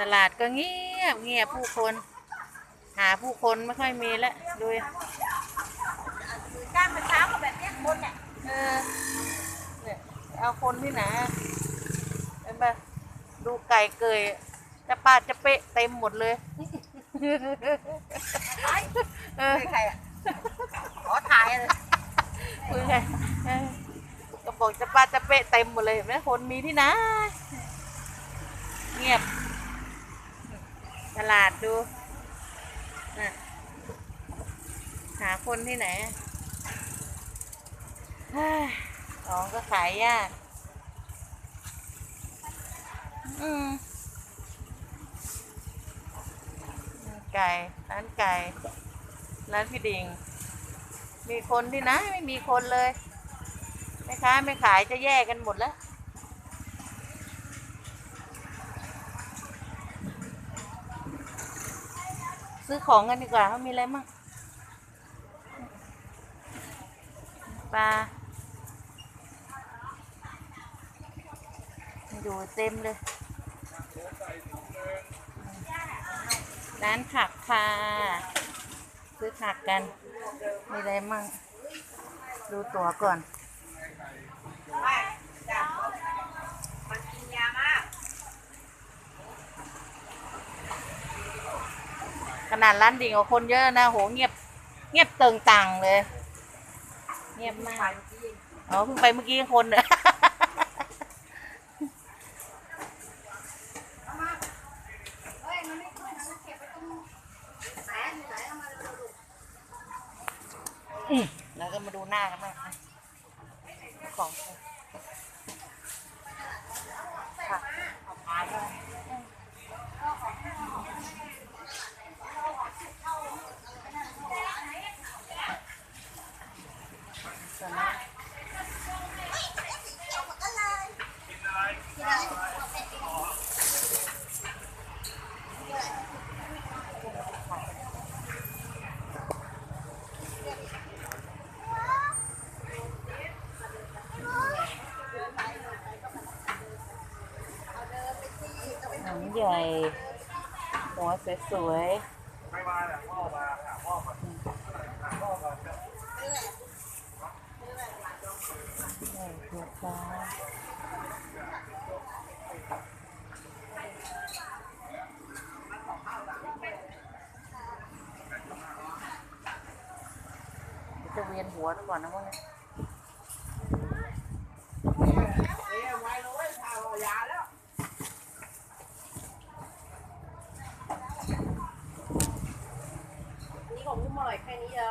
ตลาดก็เงียบเงียบผู้คน หาผู้คนไม่ค่อยมีแล้วดูดิก้านมะพร้าวกับแบบเนี้ยคนเนี่ยเออเนี่ยเอาคนที่ไหนอะเห็นปะดูไก่เกยจะปาดจะเปะเต็มหมดเลยเออใครอะขอถ่ายเลยคุยไงเออก็บอกจะปาดจะเปะเต็มหมดเลยเห็นไหมคนมีที่ไหนเงียบ ตลาดดูนะหาคนที่ไหนอของก็ขายยากอืมไก่ ร้านไก่ ร้านพี่ดิง มีคนที่ไหนไม่มีคนเลยแม่ค้าไม่ขายจะแยกกันหมดแล้ว ซื้อของกันดีกว่าเขามีอะไรมั่งปลาดูเต็มเลย ร้านผักค่ะ ซื้อผักกัน มีอะไรมั่ง ดูตั๋วก่อนมันกินยามาก ข นาดร้านดิ่งกับคนเยอะนะโหเงียบ เงียบเติงตังเลย เงียบมากอ๋อเพิ่งไปเมื่อกี้คนเด้อยู่ไหนเอามาดูอืมแล้วก็มาดูหน้ากันบ้างของผักเอาปลาด้วย ส่วนนั้นหนังใหญ่หัวสวยๆใหญ่หัวปลาจะเวียนหัวก่อนนะพวกนี้นี่ของกุ้งอร่อยแค่นี้เหรอ